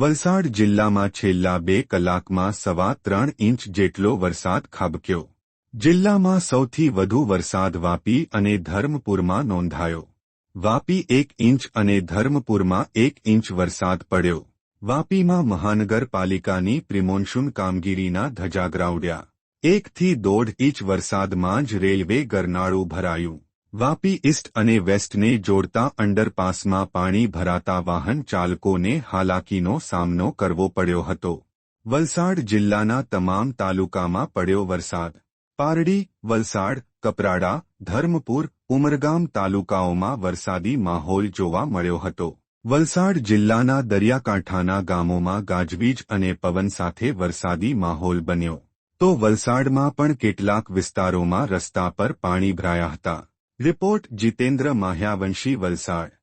વલસાડ જિલ્લામાં છેલ્લા બે કલાકમાં સવા ત્રણ ઇંચ જેટલો વરસાદ ખાબક્યો. જિલ્લામાં સૌથી વધુ વરસાદ વાપી અને ધર્મપુરમાં નોંધાયો. વાપી એક ઇંચ અને ધર્મપુરમાં એક ઇંચ વરસાદ પડ્યો. વાપીમાં મહાનગરપાલિકાની પ્રિમોન્સૂન કામગીરીના ધજાગરા ઉડ્યા એકથી દોઢ ઇંચ વરસાદમાં જ રેલવે ગરનાળું ભરાયું. વાપી ઇસ્ટ અને વેસ્ટને જોડતા અંડરપાસમાં પાણી ભરાતા વાહન ચાલકોને હાલાકીનો સામનો કરવો પડ્યો હતો. વલસાડ જિલ્લાના તમામ તાલુકામાં પડ્યો વરસાદ. પારડી, વલસાડ, કપરાડા, ધર્મપુર, ઉમરગામ તાલુકાઓમાં વરસાદી માહોલ જોવા મળ્યો હતો. વલસાડ જિલ્લાના દરિયાકાંઠાના ગામોમાં ગાજવીજ અને પવન સાથે વરસાદી માહોલ બન્યો. તો વલસાડમાં પણ કેટલાક વિસ્તારોમાં રસ્તા પર પાણી ભરાયા હતા. રિપોર્ટ જીતેન્દ્ર માહ્યાવંશી વલસાડ.